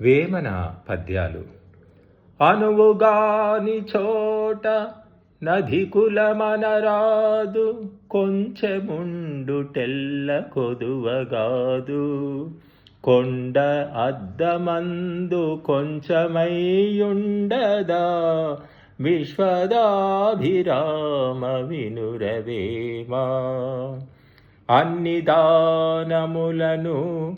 వేమన పద్యాలు. అనువుగాని చోట నది కులమనరాదు కొంచెముండు టెల్ల కొదువగాదు. కొండ అద్దమందు కొంచెమయ్యుండదా విశ్వదాభిరామ వినురవేమా. అన్ని దానములను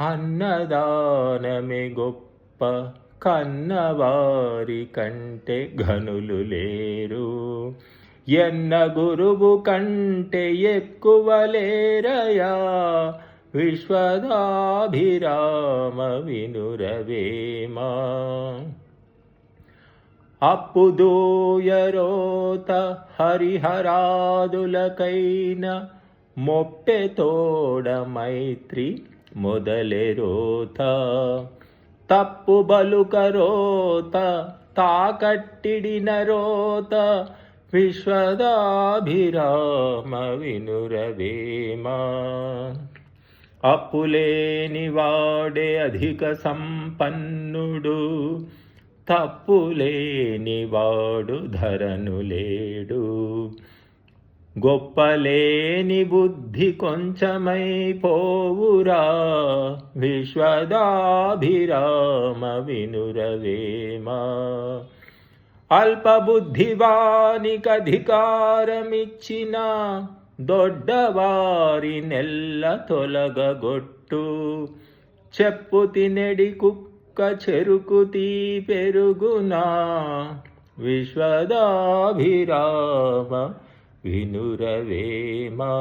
అన్నదానమే గొప్ప కన్నవారి కంటే ఘనులు లేరు. ఎన్న గురువు కంటే ఎక్కువ లేరయా? విశ్వదాభిరామ వినురవేమా? అప్పుదూయరోత హరిహరాదులకైన మొప్పెతోడ మైత్రి మొదలెరోత తప్పు బలుకరోత తాకట్టిడిన రోత విశ్వదాభిరామ వినురవేమా. అప్పులేని వాడే అధిక సంపన్నుడు తప్పులేని వాడు ధరను లేడు గొప్పలేని బుద్ధి కొంచెమైపోవురా. విశ్వదాభిరామ వినురవేమా. అల్పబుద్ధివానికధికారమిచ్చిన దొడ్డవారి నెల్ల తొలగగొట్టు. చెప్పు తినెడి కుక్క చెరుకు తీ పెరుగునా. విశ్వదాభిరామ వినురవేమా